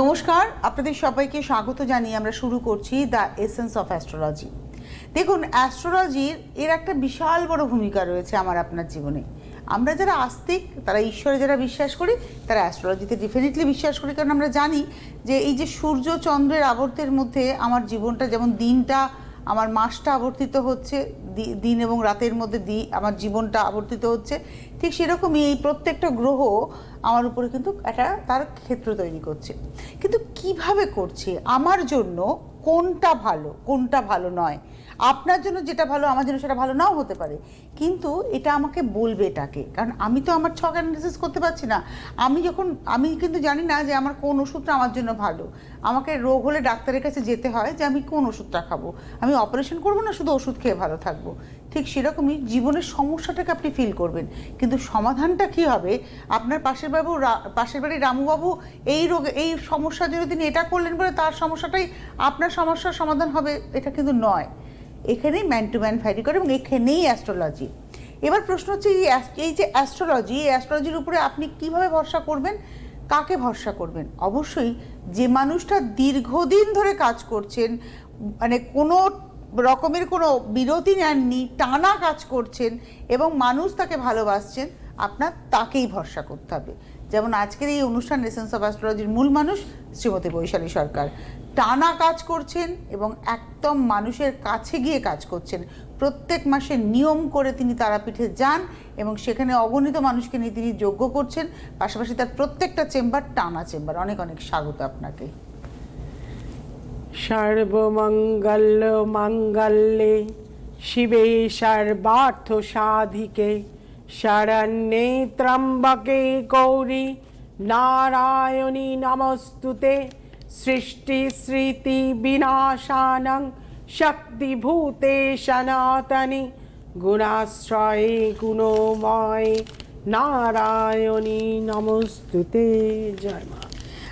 নমস্কার, আপনাদের সবাইকে স্বাগত জানিয়ে আমরা শুরু করছি দ্য এসেন্স অফ অ্যাস্ট্রোলজি। দেখুন, অ্যাস্ট্রোলজির এর একটা বিশাল বড় ভূমিকা রয়েছে আমার আপনার জীবনে। আমরা যারা আস্তিক, তারা ঈশ্বরে যারা বিশ্বাস করি, তারা অ্যাস্ট্রোলজিতে ডেফিনেটলি বিশ্বাস করি, কারণ আমরা জানি যে এই যে সূর্য চন্দ্রের আবর্তের মধ্যে আমার জীবনটা, যেমন দিনটা আমার মাসটা আবর্তিত হচ্ছে দিন এবং রাতের মধ্যে দি, আমার জীবনটা আবর্তিত হচ্ছে। ঠিক সেরকমই এই প্রত্যেকটা গ্রহ আমার উপরে কিন্তু একটা, তার ক্ষেত্র তৈরি করছে। কিন্তু কীভাবে করছে? আমার জন্য কোনটা ভালো কোনটা ভালো নয়? আপনার জন্য যেটা ভালো, আমার জন্য সেটা ভালো নাও হতে পারে। কিন্তু এটা আমাকে বলবে এটাকে। কারণ আমি তো আমার ছক অ্যানালিসিস করতে পারছি না। আমি যখন, আমি কিন্তু জানি না যে আমার কোন ওষুধটা আমার জন্য ভালো। আমাকে রোগ হলে ডাক্তারের কাছে যেতে হয় যে আমি কোন ওষুধটা খাব। আমি অপারেশন করব না, শুধু ওষুধ খেয়ে ভালো থাকব। ঠিক সেরকমই জীবনের সমস্যাটাকে আপনি ফিল করবেন। কিন্তু সমাধানটা কি হবে? আপনার পাশের বাবু পাশের বাড়ির রামুবাবু এই রোগে, এই সমস্যার জন্য তিনি এটা করলেন বলে তার সমস্যাটাই আপনার সমস্যার সমাধান হবে, এটা কিন্তু নয়। এখানেই ম্যান টু ম্যান ফাইটিং করে এবং এখানেই অ্যাস্ট্রোলজি এবার প্রশ্ন হচ্ছে এই এই যে অ্যাস্ট্রোলজি এই অ্যাস্ট্রোলজির উপরে আপনি কীভাবে ভরসা করবেন? কাকে ভরসা করবেন? অবশ্যই যে মানুষটা দীর্ঘদিন ধরে কাজ করছেন মানে কোনো রকমের কোনো বিরতি নেননি, টানা কাজ করছেন এবং মানুষ তাকে ভালোবাসছেন আপনার তাকেই ভরসা করতে হবে। যেমন আজকের এই অনুষ্ঠান এসেন্স অফ অ্যাস্ট্রোলজির মূল মানুষ শ্রীমতী বৈশালী সরকার। টানা কাজ করছেন এবং একদম মানুষের কাছে গিয়ে কাজ করছেন। প্রত্যেক মাসে নিয়ম করে তিনি তারাপীঠে যান এবং সেখানে অগণিত মানুষকে নিয়ে তিনি যোগ্য করছেন। পাশাপাশি তার প্রত্যেকটা চেম্বার টানা চেম্বার। অনেক অনেক স্বাগত আপনাকে। সর্বমঙ্গল মঙ্গলে শিবে সর্বার্থ সাধিকে। শরণ্যে ত্রম্বকে গৌরী নারায়ণী নমস্তুতে সৃষ্টি স্মৃতি বিনাশানং শক্তিভূতে সনাতনী গুণাশ্রয়ে গুণময় নারায়ণী নমস্তুতে জয় মা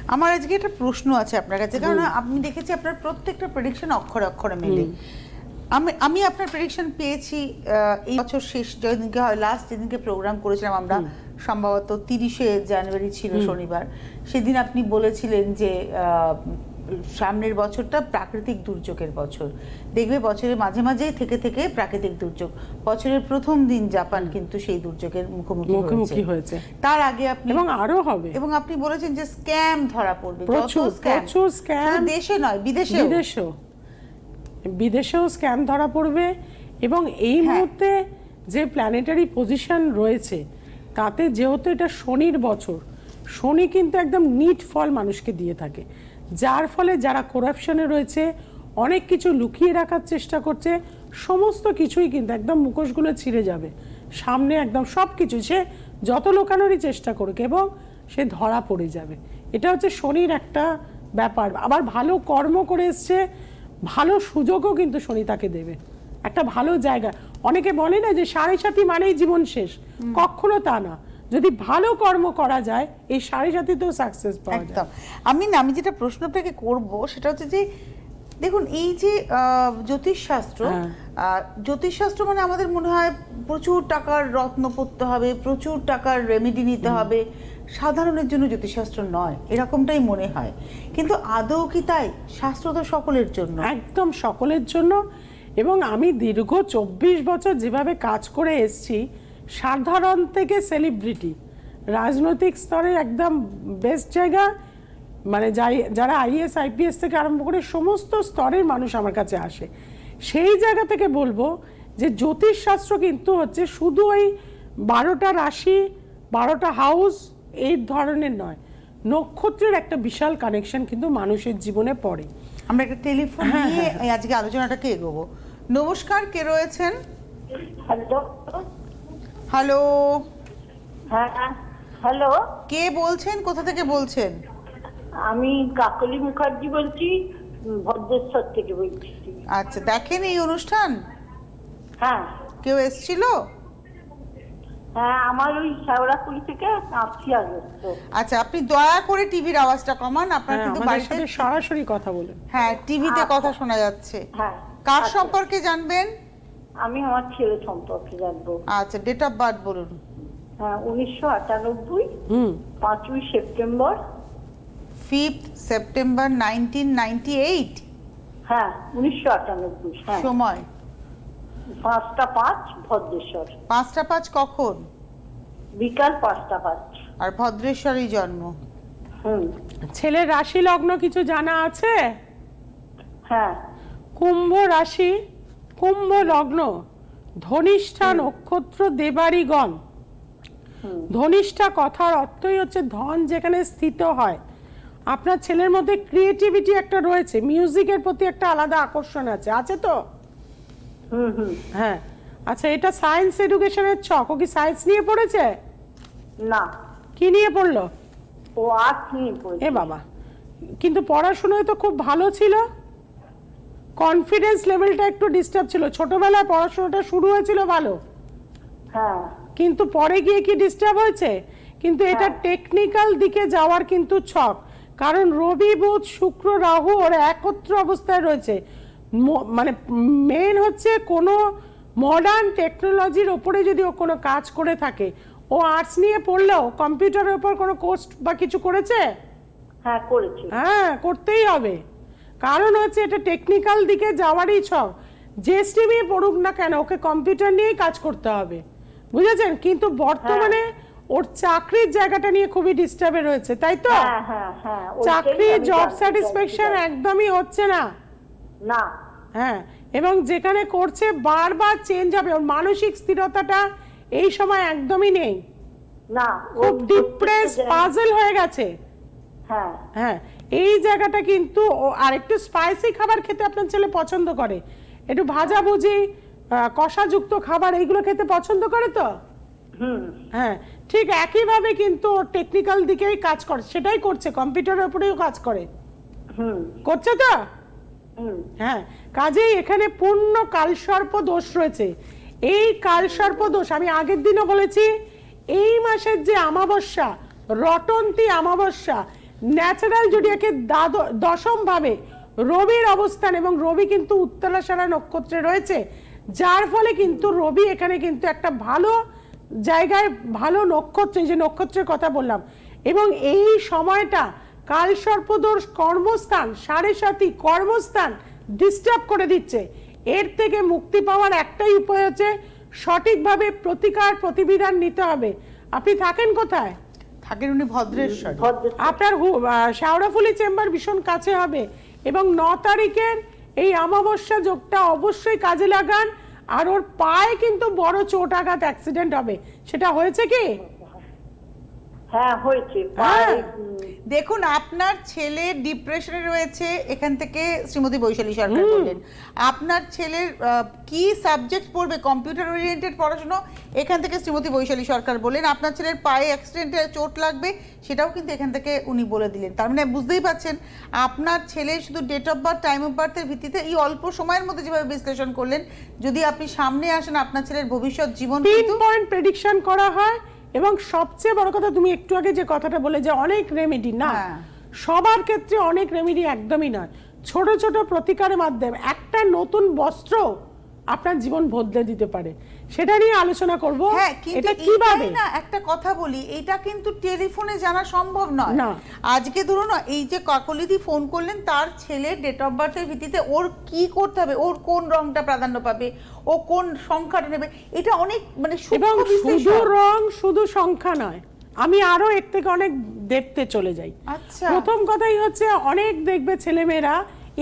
আমার আজকে একটা প্রশ্ন আছে আপনার কাছে কারণ আমি দেখেছি আপনার প্রত্যেকটা প্রেডিকশন অক্ষরে অক্ষরে মেলে। আমি আমি আপনার প্রেডিকশন পেয়েছি এই বছর শেষ যেদিনকে হয় লাস্ট যেদিনকে প্রোগ্রাম করেছিলাম আমরা সম্ভবত তিরিশে জানুয়ারি ছিল শনিবার। সেদিন আপনি বলেছিলেন যে সামনের বছরটা প্রাকৃতিক দুর্যোগের বছর। দেখবে বছরের মাঝে মাঝেই থেকে থেকে প্রাকৃতিক দুর্যোগ। বছরের প্রথম দিন জাপান কিন্তু সেই দুর্যোগের মুখোমুখি হয়েছে। তার আগে আপনি এবং আরও হবে। এবং আপনি বলেছেন যে স্ক্যাম ধরা পড়বে। প্রচুর। শুধু দেশে নয় বিদেশে বিদেশেও। বিদেশেও স্ক্যাম ধরা পড়বে এবং এই হ্যাঁ। মুহূর্তে যে প্ল্যানেটারি পজিশন রয়েছে তাতে যেহেতু এটা শনির বছর শনি কিন্তু একদম নিট ফল মানুষকে দিয়ে থাকে। যার ফলে যারা করাপশনে রয়েছে অনেক কিছু লুকিয়ে রাখার চেষ্টা করছে সমস্ত কিছুই কিন্তু একদম মুখোশগুলো ছিঁড়ে যাবে। সামনে একদম সব কিছু সে যত লোকানোরই চেষ্টা করুক এবং সে ধরা পড়ে যাবে। এটা হচ্ছে শনির একটা ব্যাপার। আবার ভালো কর্ম করে এসছে ভালো সুযোগও কিন্তু শনি তাকে দেবে। একটা ভালো জায়গা। অনেকে বলে না যে সাড়ে সাথী মানেই জীবন শেষ। কখনো তা না। যদি ভালো কর্ম করা যায় এই সাড়ে সাথীতেও সাকসেস পাওয়া যায়। আমি না আমি যেটা প্রশ্ন আপনাকে করব সেটা হচ্ছে যে দেখুন এই যে আহ, জ্যোতিষশাস্ত্র হ্যাঁ। জ্যোতিষশাস্ত্র মানে আমাদের মনে হয় প্রচুর টাকার রত্ন পড়তে হবে প্রচুর টাকার রেমেডি নিতে হবে। সাধারণের জন্য জ্যোতিষশাস্ত্র নয়, এরকমটাই মনে হয়। কিন্তু আদৌ কি তাই? শাস্ত্র তো সকলের জন্য। একদম সকলের জন্য। এবং আমি দীর্ঘ চব্বিশ বছর যেভাবে কাজ করে এসছি, সাধারণ থেকে সেলিব্রিটি রাজনৈতিক স্তরে একদম বেস্ট জায়গা মানে যাই, যারা আইএস আইপিএস থেকে আরম্ভ করে সমস্ত স্তরের মানুষ আমার কাছে আসে। সেই জায়গা থেকে বলব যে জ্যোতিষশাস্ত্র কিন্তু হচ্ছে শুধু ওই বারোটা রাশি, বারোটা হাউস এই ধরনের নয়। নক্ষত্রের একটা বিশাল কানেকশন কিন্তু মানুষের জীবনে পড়ে। আমরা একটা টেলিফোন হ্যাঁ, নিয়ে এই আজকে আলোচনাটাকে এগোবো। নমস্কার কে রয়েছেন? হ্যালো। হ্যালো। হ্যাঁ হ্যালো। কে বলছেন? কোথা থেকে বলছেন? আমি কাকলি মুখার্জি বলছি ভদ্রেশ্বর থেকে বলছি। আচ্ছা দেখেন এই অনুষ্ঠান? হ্যাঁ। কেউ এসছিল? হ্যাঁ আমার ওই থেকে আচ্ছা আপনি দয়া করে টিভির আওয়াজটা কমান আপনার হ্যাঁ, কিন্তু বাড়িতে সরাসরি কথা বলেন। হ্যাঁ টিভিতে আচ্ছা। কথা শোনা যাচ্ছে। হ্যাঁ কার আচ্ছা। সম্পর্কে জানবেন? আমি আমার ছেলে সম্পর্কে জানব। আচ্ছা ডেট অফ বার্থ বলুন। হ্যাঁ উনিশশো আটানব্বই হুম। পাঁচই September. Fifth September nineteen ninety eight হ্যাঁ উনিশশো আটানব্বই হ্যাঁ। সময়। পাঁচটা পাঁচ ভদ্রেশ্বর। পাঁচটা পাঁচ কখন? বিকাল পাঁচটা পাঁচ। আর ভদ্রেশ্বরই জন্ম? হুম। ছেলের রাশি লগ্ন কিছু জানা আছে? হ্যাঁ। কুম্ভ রাশি কুম্ভ লগ্ন ধনিষ্ঠা নক্ষত্র দেবারিগণ। ধনিষ্ঠা কথার অর্থই হচ্ছে ধন যেখানে স্থিত হয়। আপনার ছেলের মধ্যে ক্রিয়েটিভিটি একটা রয়েছে মিউজিকের প্রতি একটা আলাদা আকর্ষণ আছে। আছে তো? হ্যাঁ। আচ্ছা এটা সায়েন্স এডুকেশনের ছক। ও কি সায়েন্স নিয়ে পড়েছে? না। কি নিয়ে পড়ল? ও আর্ট নিয়ে এ বাবা। কিন্তু পড়াশোনায় তো খুব ভালো ছিল। কনফিডেন্স লেভেলটা একটু ডিস্টার্ব ছিল। ছোটবেলায় পড়াশোনাটা শুরু হয়েছিল ভালো। হ্যাঁ। কিন্তু পরে গিয়ে কি ডিস্টার্ব হয়েছে? কিন্তু এটা। টেকনিক্যাল দিকে যাওয়ার কিন্তু ছক। কারণ রবি বুধ শুক্র রাহু ওর একত্র অবস্থায় রয়েছে। মানে মেন হচ্ছে কোনো মডার্ন টেকনোলজির ওপরে যদি ও কোনো কাজ করে থাকে ও আর্টস নিয়ে পড়লেও কম্পিউটারের ওপর কোনো কোর্স বা কিছু করেছে? হ্যাঁ করেছে। হ্যাঁ করতেই হবে। কারণ হচ্ছে এটা টেকনিক্যাল দিকে যাওয়ারই ছক। যে স্ট্রিমে পড়ুক না কেন ওকে কম্পিউটার নিয়েই কাজ করতে হবে। বুঝেছেন? কিন্তু বর্তমানে ওর চাকরির জায়গাটা নিয়ে খুবই ডিস্টার্বে রয়েছে তাই তো? হ্যাঁ হ্যাঁ হ্যাঁ চাকরি জব স্যাটিসফ্যাকশন একদমই হচ্ছে না। না হ্যাঁ এবং যেখানে করছে বারবার চেঞ্জ হবে ওর মানসিক স্থিরতাটা এই সময় একদমই নেই। না খুব ডিপ্রেস পাজল হয়ে গেছে। হ্যাঁ। হ্যাঁ এই জায়গাটা কিন্তু আর একটু স্পাইসি খাবার খেতে আপনার ছেলে পছন্দ করে। একটু ভাজা ভুজি আহ, কষাযুক্ত খাবার এইগুলো খেতে পছন্দ করে তো? হ্যাঁ ঠিক একইভাবে কিন্তু টেকনিক্যাল দিকেই কাজ করে সেটাই করছে কম্পিউটারের উপরেও কাজ করে। হুম। করছে তো? হ্যাঁ কাজেই এখানে পূর্ণ কালসর্প দোষ রয়েছে। এই কালসর্প দোষ, আমি আগের দিনও বলেছি, এই মাসের যে আমাবস্যা, রটন্তি আমাবস্যা ন্যাচারাল জুডিয়াকে দ্বাদ- দশম ভাবে রবির অবস্থান এবং রবি কিন্তু উত্তরাশারা নক্ষত্রে রয়েছে, যার ফলে কিন্তু রবি এখানে কিন্তু একটা ভালো জায়গায়, ভালো নক্ষত্র, যে নক্ষত্রের কথা বললাম, এবং এই সময়টা কাল সর্পদোষ কর্মস্থান সাড়ে সাথী কর্মস্থান ডিস্টার্ব করে দিচ্ছে। এর থেকে মুক্তি পাওয়ার একটাই উপায় হচ্ছে সঠিকভাবে প্রতিকার প্রতিবিধান নিতে হবে। আপনি থাকেন কোথায়? থাকেন উনি ভদ্রেশ্বর। আপনার হু- আহ, চেম্বার ভীষণ কাছে হবে এবং ন তারিখের এই অমাবস্যা যোগটা অবশ্যই কাজে লাগান। আর ওর পায়ে কিন্তু বড় চোট আঘাত অ্যাক্সিডেন্ট হবে। সেটা হয়েছে কি? হ্যাঁ হয়েছে। হ্যাঁ। দেখুন আপনার ছেলে ডিপ্রেশনে রয়েছে এখান থেকে শ্রীমতী বৈশালী সরকার বললেন। আপনার ছেলের কি সাবজেক্ট পড়বে? কম্পিউটার ওরিয়েন্টেড পড়াশোনা এখান থেকে শ্রীমতী বৈশালী সরকার বললেন। আপনার ছেলের পায়ে অ্যাক্সিডেন্টে চোট লাগবে সেটাও কিন্তু এখান থেকে উনি বলে দিলেন। তার মানে বুঝতেই পাচ্ছেন আপনার ছেলে শুধু date of birth time of বার্থের ভিত্তিতে এই অল্প সময়ের মধ্যে যেভাবে বিশ্লেষণ করলেন যদি আপনি সামনে আসেন আপনার ছেলের ভবিষ্যৎ জীবন কিন্তু পয়েন্ট প্রেডিকশন করা হয় এবং সবচেয়ে বড় কথা তুমি একটু আগে যে কথাটা বলে যে অনেক রেমেডি না হ্যাঁ। সবার ক্ষেত্রে অনেক রেমেডি একদমই নয় ছোট ছোট প্রতিকারের মাধ্যমে একটা নতুন বস্ত্র আপনার জীবন বদলে দিতে পারে। সেটা নিয়ে আলোচনা করব। হ্যাঁ এটা কীভাবে? না একটা কথা বলি এটা কিন্তু টেলিফোনে জানা সম্ভব নয়। না। আজকে ধরুন এই যে কাকলিদি ফোন করলেন তার ছেলে ডেট অফ বার্থের ভিত্তিতে ওর কি করতে হবে ওর কোন রংটা প্রাধান্য পাবে ও কোন সংখ্যাটা নেবে এটা অনেক মানে শুধু রং শুধু সংখ্যা নয় আমি আরও এর থেকে অনেক দেখতে চলে যাই। আচ্ছা। প্রথম কথাই হচ্ছে অনেক দেখবে ছেলেমেয়েরা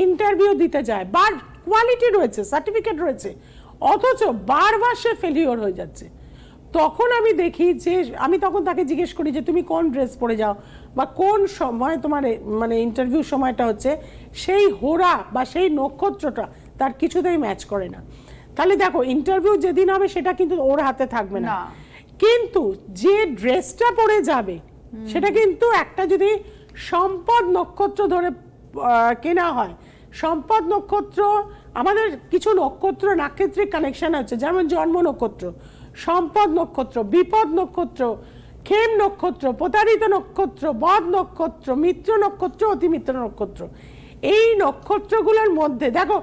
ইন্টারভিউ দিতে যায় বার কোয়ালিটি রয়েছে সার্টিফিকেট রয়েছে অথচ বারবার সে ফেলিওর হয়ে যাচ্ছে। তখন আমি দেখি যে আমি তখন তাকে জিজ্ঞেস করি যে তুমি কোন ড্রেস পরে যাও? বা কোন সময় তোমার মানে ইন্টারভিউ সময়টা হচ্ছে সেই হোরা বা সেই নক্ষত্রটা তার কিছুতেই ম্যাচ করে না। তাহলে দেখো ইন্টারভিউ যেদিন হবে সেটা কিন্তু ওর হাতে থাকবে না। কিন্তু যে ড্রেসটা পরে যাবে সেটা কিন্তু একটা যদি সম্পদ নক্ষত্র ধরে কেনা হয় সম্পদ নক্ষত্র আমাদের কিছু নক্ষত্র নাক্ষত্রিক কানেকশন আছে যেমন জন্ম নক্ষত্র সম্পদ নক্ষত্র বিপদ নক্ষত্র খেম নক্ষত্র প্রতারিত নক্ষত্র বদ নক্ষত্র মিত্র নক্ষত্র অতিমিত্র নক্ষত্র এই নক্ষত্রগুলোর মধ্যে দেখো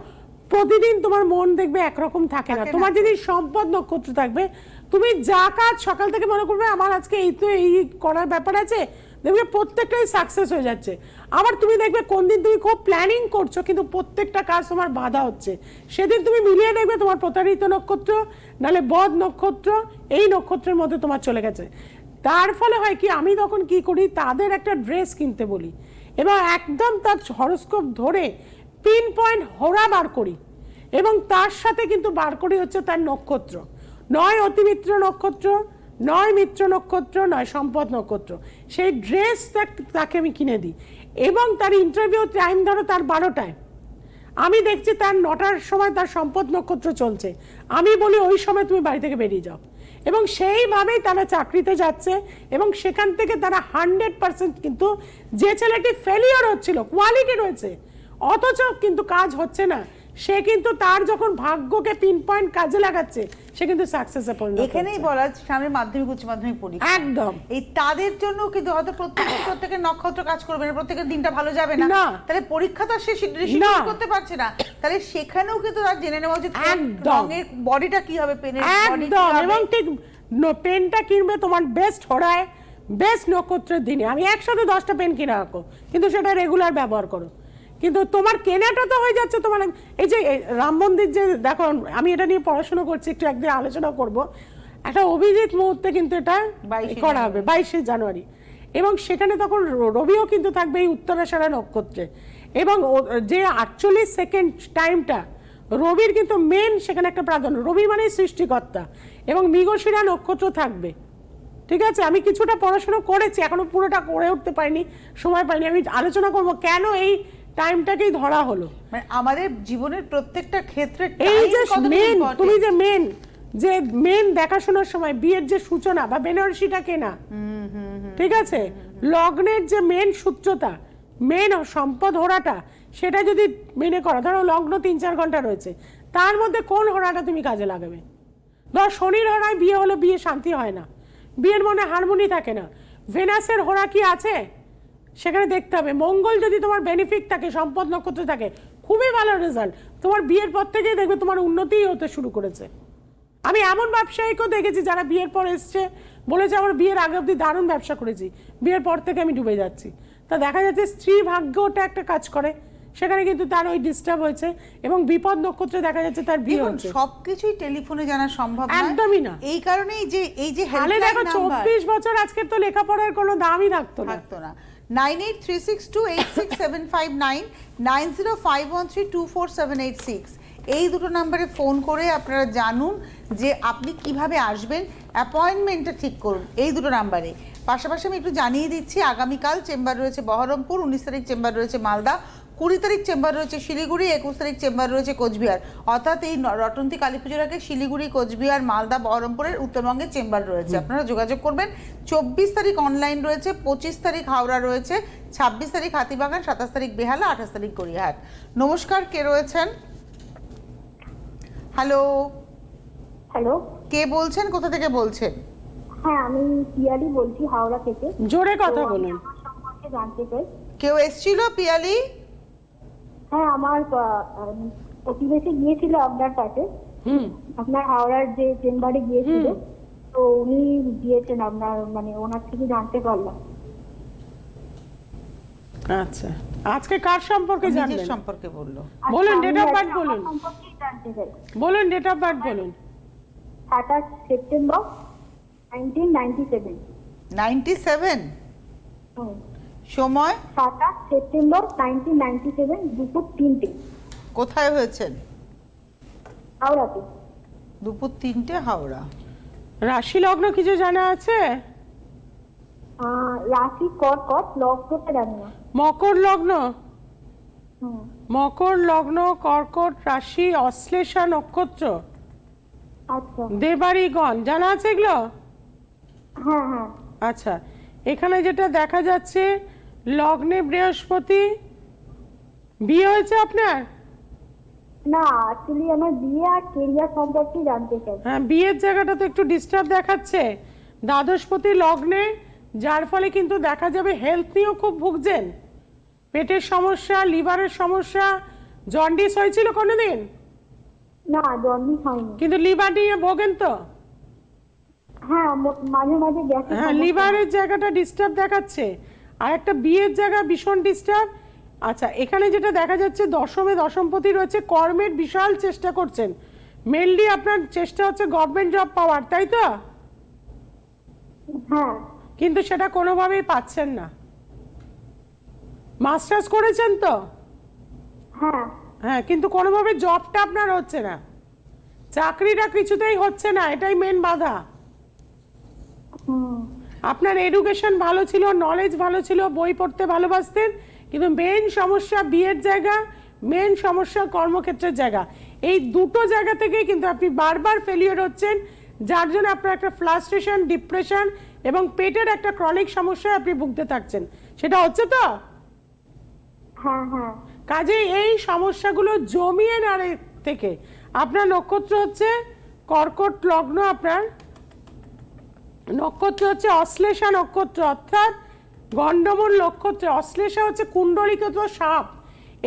প্রতিদিন তোমার মন দেখবে একরকম থাকে না। তোমার যদি সম্পদ নক্ষত্র থাকবে তুমি যা কাজ সকাল থেকে মনে করবে আমার আজকে এই তো এই করার ব্যাপার আছে দেখবে প্রত্যেকটাই সাকসেস হয়ে যাচ্ছে। আবার তুমি দেখবে কোন দিন তুমি খুব প্ল্যানিং করছ, কিন্তু প্রত্যেকটা কাজ তোমার বাধা হচ্ছে। সেদিন তুমি মিলিয়ে দেখবে তোমার প্রতারিত নক্ষত্র নালে বদ নক্ষত্র, এই নক্ষত্রের মধ্যে তোমার চলে গেছে। তার ফলে হয় কি, আমি তখন কি করি, তাদের একটা ড্রেস কিনতে বলি। এবং একদম তার হরস্কোপ ধরে পিন পয়েন্ট হোরা বার করি। এবং তার সাথে কিন্তু বার করি হচ্ছে তার নক্ষত্র। নয় অতিমিত্র নক্ষত্র নয় মিত্র নক্ষত্র, নয় সম্পদ নক্ষত্র। সেই ড্রেস তাকে আমি কিনে দিই। এবং তার ইন্টারভিউ টাইম ধরো তার বারোটায়। আমি দেখছি তার নটার সময় তার সম্পদ নক্ষত্র চলছে। আমি বলি, ওই সময় তুমি বাড়ি থেকে বেরিয়ে যাও। এবং সেইভাবেই তারা চাকরিতে যাচ্ছে এবং সেখান থেকে তারা হান্ড্রেড পার্সেন্ট কিন্তু যে ছেলেটি ফেলিওর হচ্ছিল কোয়ালিটি রয়েছে। অথচ কিন্তু কাজ হচ্ছে না। সে কিন্তু তার যখন ভাগ্যকে পিন পয়েন্ট কাজে লাগাচ্ছে সে কিন্তু সাকসেসে পরিণত এখানেই। বলা সামনে মাধ্যমিক উচ্চ মাধ্যমিক পরীক্ষা। একদম। এই তাদের জন্য কিন্তু হয়তো প্রত্যেক প্রত্যেকের নক্ষত্র কাজ করবে না প্রত্যেকের দিনটা ভালো যাবে না। তাহলে পরীক্ষা তো সে শিডিউল করতে পারছে না। তাহলে সেখানেও কিন্তু তার জেনে নেওয়া উচিত একদম। রঙের বডিটা কি হবে পেনের একদম। এবং ঠিক পেনটা কিনবে তোমার বেস্ট হরায় বেস্ট নক্ষত্রের দিনে। আমি একসাথে দশটা পেন কিনে রাখো কিন্তু সেটা রেগুলার ব্যবহার করো। কিন্তু তোমার কেনাটা তো হয়ে যাচ্ছে তোমার এই যে রাম মন্দির যে দেখো আমি এটা নিয়ে পড়াশোনা করছি একটু একদিন আলোচনা করব। একটা অভিজিৎ মুহূর্তে কিন্তু এটা করা হবে বাইশে জানুয়ারি। এবং সেখানে তখন রবিও কিন্তু থাকবে এই উত্তরাষাঢ়া নক্ষত্রে। এবং যে আটচল্লিশ সেকেন্ড টাইমটা রবির কিন্তু মেন সেখানে একটা প্রাধান্য রবি মানে সৃষ্টিকর্তা। এবং মৃগশিরা নক্ষত্র থাকবে। ঠিক আছে? আমি কিছুটা পড়াশোনা করেছি এখনও পুরোটা করে উঠতে পারিনি সময় পাইনি। আমি আলোচনা করব কেন এই টাইমটাকেই ধরা হলো। মানে আমাদের জীবনের প্রত্যেকটা ক্ষেত্রে এই যে মেন তুমি যে মেন যে মেন দেখাশোনার সময় বিয়ের যে সূচনা বা বেনারসিটা কেনা ঠিক আছে? লগ্নের যে মেন সূত্রতা মেন সম্পদ হোরাটা সেটা যদি মেনে করো ধরো লগ্ন তিন চার ঘণ্টা রয়েছে তার মধ্যে কোন হোরাটা তুমি কাজে লাগাবে? ধর শনির হোরায় বিয়ে হলে বিয়ে শান্তি হয় না বিয়ের মনে হারমোনি থাকে না ভেনাসের হোরা কি আছে? সেখানে দেখতে হবে। মঙ্গল যদি তোমার বেনিফিট থাকে সম্পদ নক্ষত্র থাকে খুবই ভালো রেজাল্ট তোমার বিয়ের পর থেকেই দেখবে তোমার উন্নতিই হতে শুরু করেছে। আমি এমন ব্যবসায়ীকেও দেখেছি যারা বিয়ের পর এসছে বলেছে আমার বিয়ের আগে অব্দি দারুণ ব্যবসা করেছি বিয়ের পর থেকে আমি ডুবে যাচ্ছি। তা দেখা যাচ্ছে স্ত্রী ভাগ্যটা একটা কাজ করে সেখানে কিন্তু তার ওই ডিস্টার্ব হয়েছে এবং বিপদ নক্ষত্রে দেখা যাচ্ছে তার বিয়ে হচ্ছে। সবকিছুই টেলিফোনে জানা সম্ভব একদমই না। এই কারণেই যে এই যে হেল্পলাইন দেখো নাম্বার চব্বিশ বছর আজকে তো লেখাপড়ার কোনো দামই থাকতো না। থাকতো না। Nine eight three six two eight six seven five nine nine zero five one three two four seven eight six. এই দুটো নাম্বারে ফোন করে আপনারা জানুন যে আপনি কীভাবে আসবেন, অ্যাপয়েন্টমেন্টটা ঠিক করুন, এই দুটো নাম্বারে। পাশাপাশি আমি একটু জানিয়ে দিচ্ছি, আগামীকাল চেম্বার রয়েছে বহরমপুর, উনিশ তারিখ চেম্বার রয়েছে মালদা। কুড়ি তারিখ চেম্বার রয়েছে শিলিগুড়ি একুশ তারিখ চেম্বার রয়েছে কোচবিহার। অর্থাৎ এই রটন্তী কালী পুজোর আগে শিলিগুড়ি কোচবিহার মালদা বহরমপুরের উত্তরবঙ্গের চেম্বার রয়েছে। আপনারা যোগাযোগ করবেন। চব্বিশ তারিখ অনলাইন রয়েছে পঁচিশ তারিখ হাওড়া রয়েছে ছাব্বিশ তারিখ হাতিবাগান সাতাশ তারিখ বেহালা আঠাশ তারিখ গড়িয়াহাট। নমস্কার কে রয়েছেন? হ্যালো হ্যালো কে বলছেন? কোথা থেকে বলছেন? হ্যাঁ আমি পিয়ালি বলছি হাওড়া থেকে। জোরে কথা বলুন। জানতে চাই। কেউ এসছিল পিয়ালি? হ্যাঁ আমার প্রতিবেশী গিয়েছিল আপনার কাছে। আপনার হাওড়ার যে চেম্বারে গিয়েছিল তো উনি দিয়েছেন আপনার মানে ওনার থেকে জানতে পারলাম। আচ্ছা। আজকে কার সম্পর্কে জানবেন সম্পর্কে বলল। বলুন, date of আজকে birth আমার বলুন। সম্পর্কেই জানতে চাই। বলুন ডেট অফ বার্থ বলুন। সাতাশ September nineteen ninety seven ninety seven সময়? সাতাশ সেপ্টেম্বর নাইনটিন নাইনটি সেভেন দুপুর তিনটে। কোথায় হয়েছেন? হাওড়াতে। দুপুর তিনটে হাওড়া। রাশি লগ্ন কিছু জানা আছে? আহ, রাশি কর্কট লগ্নটা জানি না। মকর লগ্ন? হুম। মকর লগ্ন কর্কট রাশি অশ্লেষা নক্ষত্র? আচ্ছা। দেবাড়িগণ জানা আছে এগুলো? হ্যাঁ হ্যাঁ। আচ্ছা এখানে যেটা দেখা যাচ্ছে লগ্নে বৃহস্পতি? বিয়ে হয়েছে আপনার? না অ্যাকচুয়ালি আমার বিয়ে আর কেরিয়ার সম্পর্কে জানতে চাই। হ্যাঁ বিয়ের জায়গাটা তো একটু ডিস্টার্ব দেখাচ্ছে। দ্বাদশপতি লগ্নে যার ফলে কিন্তু দেখা যাবে হেলথ নিয়েও খুব ভুগছেন। পেটের সমস্যা লিভারের সমস্যা জন্ডিস হয়েছিল কোনোদিন? না জন্ডিস হয়নি। কিন্তু লিভার নিয়ে ভোগেন তো? হ্যাঁ মাঝে মাঝে গ্যাসের হ্যাঁ লিভারের জায়গাটা ডিস্টার্ব দেখাচ্ছে। আর একটা বিয়ের জায়গা ভীষণ ডিস্টার্ব আচ্ছা এখানে যেটা দেখা যাচ্ছে দশমে দশমপতি রয়েছে কর্মের বিশাল চেষ্টা করছেন। মেনলি আপনার চেষ্টা হচ্ছে গভর্নমেন্ট জব পাওয়ার তাই তো? হ্যাঁ। কিন্তু সেটা কোনোভাবেই পাচ্ছেন না। মাস্টার্স করেছেন তো? হ্যাঁ। হ্যাঁ কিন্তু কোনোভাবে জবটা আপনার হচ্ছে না। চাকরিটা কিছুতেই হচ্ছে না এটাই মেন বাধা। আপনার এডুকেশন ভালো ছিল নলেজ ভালো ছিল বই পড়তে ভালোবাসতেন কিন্তু মেন সমস্যা বিয়ের জায়গা মেন সমস্যা কর্মক্ষেত্রের জায়গা। এই দুটো জায়গা থেকেই কিন্তু আপনি বারবার ফেলিওর হচ্ছেন যার জন্য আপনার একটা ফ্লাস্ট্রেশন ডিপ্রেশন এবং পেটের একটা ক্রনিক সমস্যায় আপনি ভুগতে থাকছেন। সেটা হচ্ছে তো? হ্যাঁ হ্যাঁ। কাজে এই সমস্যাগুলো জমিয়ে না থেকে আপনার নক্ষত্র হচ্ছে কর্কট লগ্ন আপনার। নক্ষত্র হচ্ছে অশ্লেষা নক্ষত্র, অর্থাৎ গন্ডমূল নক্ষত্র। অশ্লেষা হচ্ছে কুণ্ডলিকত সাপ।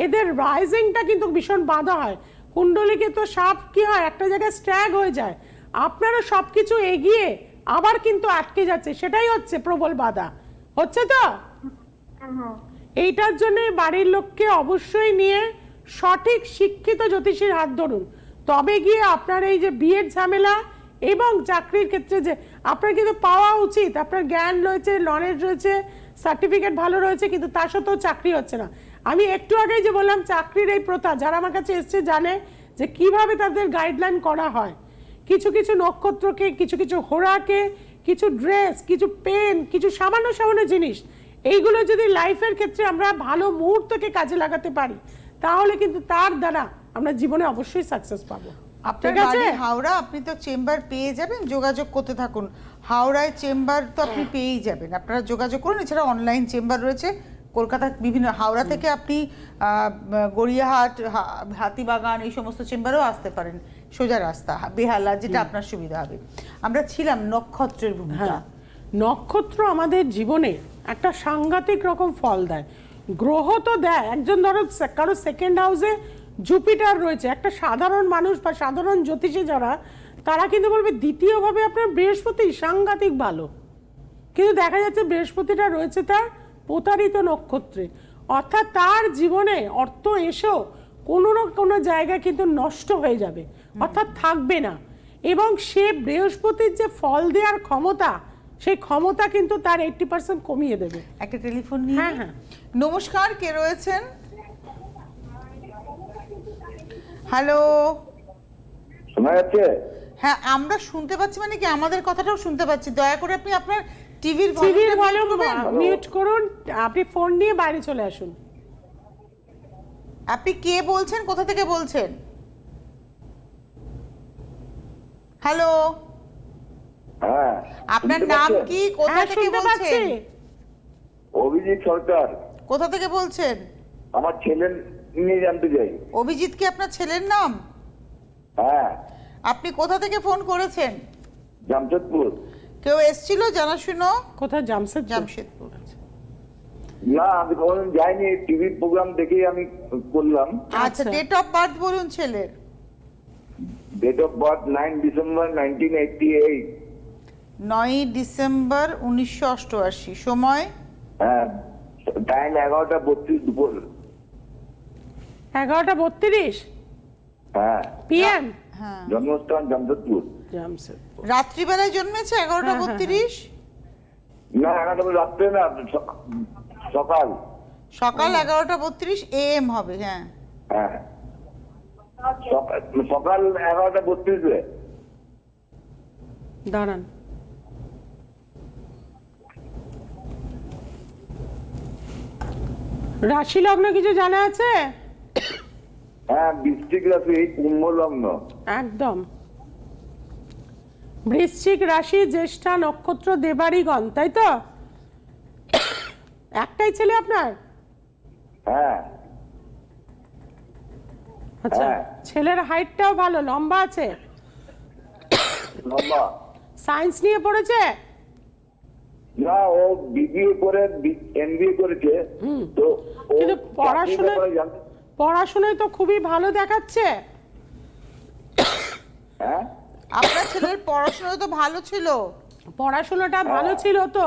এদের রাইজিংটা কিন্তু ভীষণ বাধা হয়। কুণ্ডলিকিত সাপ কি হয়? একটা জায়গায় স্ট্যাগ হয়ে যায়। আপনারও সব কিছু এগিয়ে আবার কিন্তু আটকে যাচ্ছে। সেটাই হচ্ছে প্রবল বাধা। হচ্ছে তো? এইটার জন্য বাড়ির লোককে অবশ্যই নিয়ে সঠিক শিক্ষিত জ্যোতিষীর হাত ধরুন। তবে গিয়ে আপনার এই যে বিয়ের ঝামেলা এবং চাকরির ক্ষেত্রে যে আপনার কিন্তু পাওয়া উচিত, আপনার জ্ঞান রয়েছে নলেজ রয়েছে সার্টিফিকেট ভালো রয়েছে, কিন্তু তা সত্ত্বেও চাকরি হচ্ছে না। আমি একটু আগেই যে বললাম, চাকরির এই প্রথা যারা আমার কাছে এসছে জানে যে কীভাবে তাদের গাইডলাইন করা হয়। কিছু কিছু নক্ষত্রকে, কিছু কিছু হোরাকে কিছু ড্রেস কিছু পেন কিছু সামান্য সামান্য জিনিস, এইগুলো যদি লাইফের ক্ষেত্রে আমরা ভালো মুহূর্তকে কাজে লাগাতে পারি, তাহলে কিন্তু তার দ্বারা আমরা জীবনে অবশ্যই সাকসেস পাবো। আপনার বাড়ি হাওড়া আপনি তো চেম্বার পেয়ে যাবেন যোগাযোগ করতে থাকুন। হাওড়ায় চেম্বার তো আপনি পেয়েই যাবেন। আপনারা যোগাযোগ করুন এছাড়া অনলাইন চেম্বার রয়েছে। কলকাতার বিভিন্ন হাওড়া থেকে আপনি গড়িয়াহাট হাতিবাগান এই সমস্ত চেম্বারেও আসতে পারেন। সোজা রাস্তা বেহালা যেটা আপনার সুবিধা হবে। আমরা ছিলাম নক্ষত্রের ভূমিকা। হ্যাঁ। নক্ষত্র আমাদের জীবনে একটা সাংঘাতিক রকম ফল দেয়। গ্রহ তো দেয় একজন ধরো কারও সেকেন্ড হাউসে জুপিটার রয়েছে। একটা সাধারণ মানুষ বা সাধারণ জ্যোতিষী যারা তারা কিন্তু বলবে দ্বিতীয়ভাবে আপনার বৃহস্পতি সাংঘাতিক ভালো কিন্তু দেখা যাচ্ছে বৃহস্পতিটা রয়েছে তার প্রতারিত নক্ষত্রে। অর্থাৎ তার জীবনে অর্থ এসেও কোনো না কোনো জায়গায় কিন্তু নষ্ট হয়ে যাবে। অর্থাৎ থাকবে না। এবং সে বৃহস্পতির যে ফল দেওয়ার ক্ষমতা সেই ক্ষমতা কিন্তু তার এইটটি পার্সেন্ট কমিয়ে দেবে। একটা টেলিফোন নিয়ে হ্যাঁ, হ্যাঁ। নমস্কার কে রয়েছেন? হ্যালো। শোনা যাচ্ছে? হ্যাঁ আমরা শুনতে পাচ্ছি মানে কি? আমাদের কথাটাও শুনতে পাচ্ছি। দয়া করে আপনি আপনার টিভির টিভির ভলিউম মিউট করুন। আপনি ফোন নিয়ে বাইরে চলে আসুন। আপনি কে বলছেন? কোথা থেকে বলছেন? হ্যালো? হ্যাঁ আপনার নাম কি? কোথা হ্যাঁ থেকে বলছেন? অভিজিৎ সরকার। কোথা থেকে বলছেন? আমার ছেলে নিয়ে জানতে চাই। অভিজিৎ কি আপনার ছেলের নাম? হ্যাঁ। আপনি কোথা থেকে ফোন করেছেন? জামশেদপুর। কেউ এসছিল জানাশুনো? কোথায়? জামশেদ জামশেদপুর না আমি কোনোদিন যাইনি টিভির প্রোগ্রাম দেখেই আমি করলাম। আচ্ছা আচ্ছা। ডেট অফ বার্থ বলুন ছেলের। Date of birth nine December nineteen eighty eight নয়ই ডিসেম্বর উনিশশো অষ্টআশি সময়? হ্যাঁ টাইম এগারোটা বত্রিশ দুপুর। এগারোটা বত্রিশ? হ্যাঁ। পিএম হ্যাঁ। জন্মস্থান জামশেদপুর। জামশেদপুর। রাত্রিবেলায় জন্মেছে এগারোটা হ্যাঁ, হ্যাঁ, বত্রিশ? না এগারোটা রাত্রে না সকাল। সকাল এগারোটা বত্রিশ এম হবে হ্যাঁ। হ্যাঁ। সকাল সকাল এগারোটা বত্রিশে দাঁড়ান। রাশি লগ্ন কিছু জানা আছে? হ্যাঁ বৃষ্টিক রাশি কুম্ভ লগ্ন। একদম। বৃশ্চিক রাশি জ্যেষ্ঠা নক্ষত্র দেবারিগণ তাই তো? একটাই ছেলে আপনার? হ্যাঁ। আচ্ছা হ্যাঁ। ছেলের হাইটটাও ভালো লম্বা আছে? লম্বা। সায়েন্স নিয়ে পড়েছে? না ও বিবিএ করে এমবিএ করেছে। তো কিন্তু পড়াশোনা- পড়াশোনায় তো খুবই ভালো দেখাচ্ছে। হ্যাঁ? আপনার ছেলের পড়াশোনা তো ভালো ছিল। পড়াশোনাটা ভালো ছিল তো?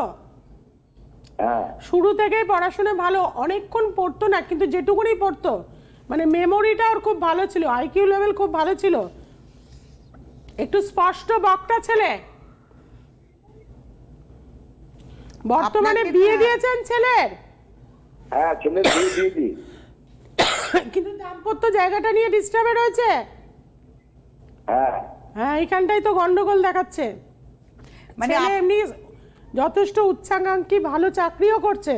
হ্যাঁ। শুরু থেকেই পড়াশোনা ভালো অনেকক্ষণ পড়তো না কিন্তু যেটুকুনি পড়তো মানে মেমোরিটা ওর খুব ভালো ছিল আইকিউ লেভেল খুব ভালো ছিল। একটু স্পষ্ট বক্তা ছেলে। বর্তমানে বিয়ে দিয়েছেন ছেলের? হ্যাঁ ছেলে বিয়ে দিয়েছি কিন্তু দাম্পত্য জায়গাটা নিয়ে ডিস্টার্বে রয়েছে? হ্যাঁ। হ্যাঁ এইখানটাই তো গন্ডগোল দেখাচ্ছে। মানে এমনি যথেষ্ট উচ্চাকাঙ্ক্ষী ভালো চাকরিও করছে।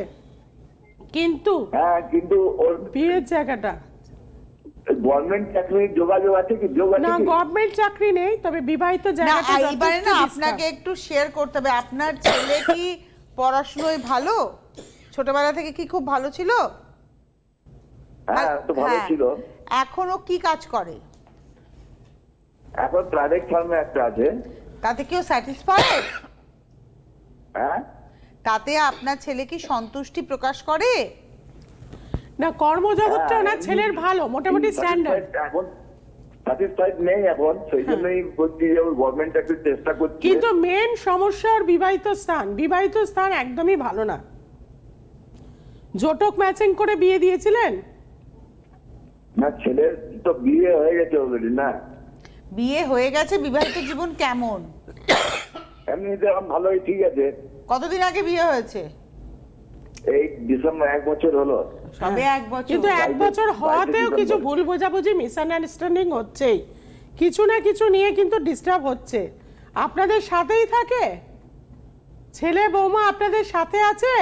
কিন্তু হ্যাঁ কিন্তু ওর বিয়ের জায়গাটা। গভর্নমেন্ট চাকরির যোগাযোগ আছে কি? যোগ আছে না গভর্নমেন্ট চাকরি নেই তবে বিবাহিত না এইবারে না আপনাকে একটু শেয়ার করতে হবে। আপনার ছেলে কি পড়াশুনোয় ভালো? ছোটবেলা থেকে কি খুব ভালো ছিল? হ্যাঁ তো ভালো হ্যাঁ। ছিল। এখনও কি কাজ করে? এখন প্রাইভেট ফার্মে একটা আছে। তাতে কেউ স্যাটিসফাইড হ্যাঁ? তাতে আপনার ছেলে কি সন্তুষ্টি প্রকাশ করে? না কর্মজগৎটা হ্যাঁ, না ছেলের ভালো মোটামুটি স্ট্যান্ডার্ড এখন স্যাটিসফাইড নেই এখন সেই জন্যই বলছি যে গভর্নমেন্ট একটু চেষ্টা করছে। কিন্তু মেন সমস্যা ওর বিবাহিত স্থান। বিবাহিত স্থান একদমই ভালো না। জটক ম্যাচিং করে বিয়ে দিয়েছিলেন? না ছেলের তো বিয়ে হয়ে গেছে অলরেডি না। বিয়ে হয়ে গেছে বিবাহিত জীবন কেমন? এমনিতে এখন ভালোই ঠিক আছে। কতদিন আগে বিয়ে হয়েছে? এই ডিসেম্বর এক বছর হলো। সবে এক বছর। কিন্তু এক বছর হওয়াতেও কিছু ভুল বোঝাবুঝি মিসআন্ডারস্ট্যান্ডিং হচ্ছেই। কিছু না কিছু নিয়ে কিন্তু ডিস্টার্ব হচ্ছে। আপনাদের সাথেই থাকে? ছেলে বৌমা আপনাদের সাথে আছে?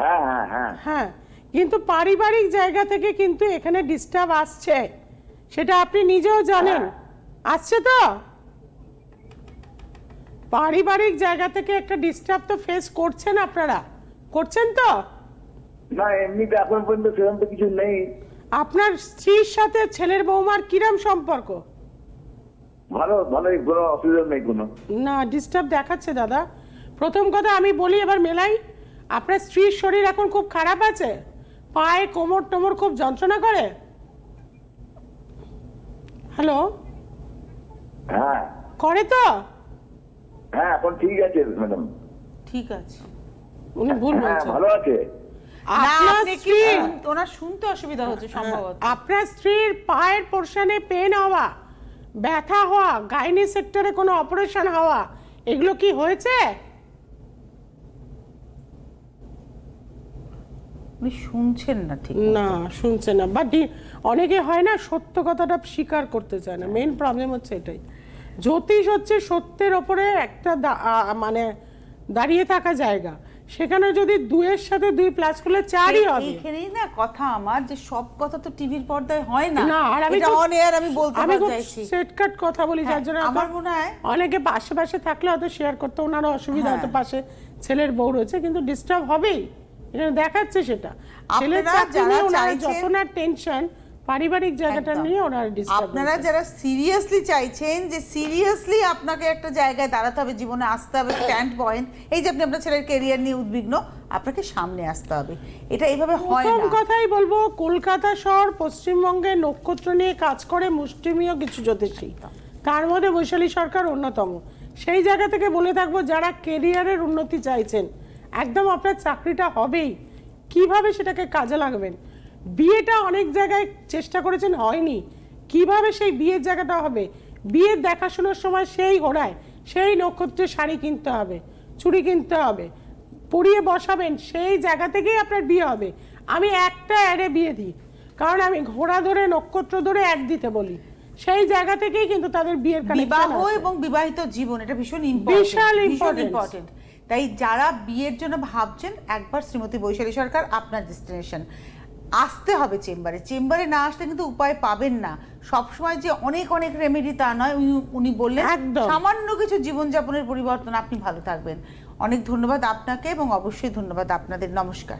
হ্যাঁ হ্যাঁ হ্যাঁ। হ্যাঁ। কিন্তু পারিবারিক জায়গা থেকে কিন্তু এখানে ডিস্টার্ব আসছে। সেটা আপনি নিজেও জানেন। আসছে তো? পারিবারিক জায়গা থেকে একটা ডিস্টার্ব তো ফেস করছেন আপনারা। করছেন তো? না এমনিতে এখন পর্যন্ত সেরকম তো কিছু নেই। আপনার স্ত্রীর সাথে ছেলের বৌমার কিরম সম্পর্ক? ভালো ভালোই কোনো অসুবিধা নেই কোনো। না ডিস্টার্ব দেখাচ্ছে দাদা। প্রথম কথা আমি বলি এবার মেলাই আপনার স্ত্রীর শরীর এখন খুব খারাপ আছে? পায়ে কোমর টোমর খুব যন্ত্রণা করে? হ্যালো হ্যাঁ। করে তো? হ্যাঁ এখন ঠিক আছে ম্যাডাম ঠিক আছে। উনি ভুল হ্যাঁ বলছেন। ভালো আছে। আপনার আপনি কি স্ত্রী শুন- ওনার শুনতে অসুবিধা হচ্ছে সম্ভবত। আপনার স্ত্রীর পায়ের পোর্শনে পেন হওয়া ব্যথা হওয়া গাইনি সেক্টরে কোনো অপারেশন হওয়া এগুলো কি হয়েছে? উনি শুনছেন না ঠিক না শুনছে না। বাট অনেকে হয় না সত্য কথাটা স্বীকার করতে চায় না। মেন প্রবলেম হচ্ছে এটাই। জ্যোতিষ হচ্ছে সত্যের ওপরে একটা মানে দাঁড়িয়ে থাকা জায়গা। সেখানে যদি দুয়ের সাথে দুই প্লাস করলে চারই হবে। এইখানেই না কথা আমার যে সব কথা তো টিভির পর্দায় হয় না। না আর আমি অন এয়ার আমি বলতে আমি সেটকাট কথা বলি যার হ্যাঁ, জন্য আমার মনে হয় অনেকে পাশে পাশে থাকলে হয়তো শেয়ার করতে ওনারও অসুবিধা হ্যাঁ। হতো পাশে ছেলের বউ রয়েছে কিন্তু ডিস্টার্ব হবেই। এখানে দেখাচ্ছে সেটা। ছেলের চাকরি নিয়ে ওনার যত না টেনশন পারিবারিক জায়গাটা নিয়ে ওনার আপনারা যারা সিরিয়াসলি চাইছেন যে সিরিয়াসলি আপনাকে একটা জায়গায় দাঁড়াতে হবে জীবনে আসতে হবে স্ট্যান্ড পয়েন্ট এই যে আপনি আপনার ছেলের কেরিয়ার নিয়ে উদ্বিগ্ন আপনাকে সামনে আসতে হবে। এটা এইভাবে হয় না। কথাই বলব কলকাতা শহর পশ্চিমবঙ্গে নক্ষত্র নিয়ে কাজ করে মুষ্টিমীয় কিছু জ্যোতিষী। তার মধ্যে বৈশালী সরকার অন্যতম। সেই জায়গা থেকে বলে থাকব যারা কেরিয়ারের উন্নতি চাইছেন একদম আপনার চাকরিটা হবেই। কীভাবে সেটাকে কাজে লাগবেন? বিয়েটা অনেক জায়গায় চেষ্টা করেছেন হয়নি। কীভাবে সেই বিয়ের জায়গাটা হবে? বিয়ের দেখাশোনার সময় সেই ঘোড়ায় সেই নক্ষত্রের শাড়ি কিনতে হবে চুড়ি কিনতে হবে পরিয়ে বসাবেন সেই জায়গা থেকেই আপনার বিয়ে হবে। আমি একটা অ্যাডে বিয়ে দিই কারণ আমি ঘোড়া ধরে নক্ষত্র ধরে অ্যাড দিতে বলি। সেই জায়গা থেকেই কিন্তু তাদের বিয়ের বিবাহ এবং বিবাহিত জীবন এটা ভীষণ বিশাল ইম্পর্টেন্ট ভীষণ ইম্পর্টেন্ট তাই যারা বিয়ের জন্য ভাবছেন একবার শ্রীমতী বৈশালী সরকার আপনার ডেস্টিনেশন আসতে হবে চেম্বারে। চেম্বারে না আসলে কিন্তু উপায় পাবেন না। সবসময় যে অনেক অনেক রেমেডি তা নয়। উনি- উনি বললেন একদম। সামান্য কিছু জীবনযাপনের পরিবর্তন আপনি ভালো থাকবেন। অনেক ধন্যবাদ আপনাকে এবং অবশ্যই ধন্যবাদ আপনাদের। নমস্কার।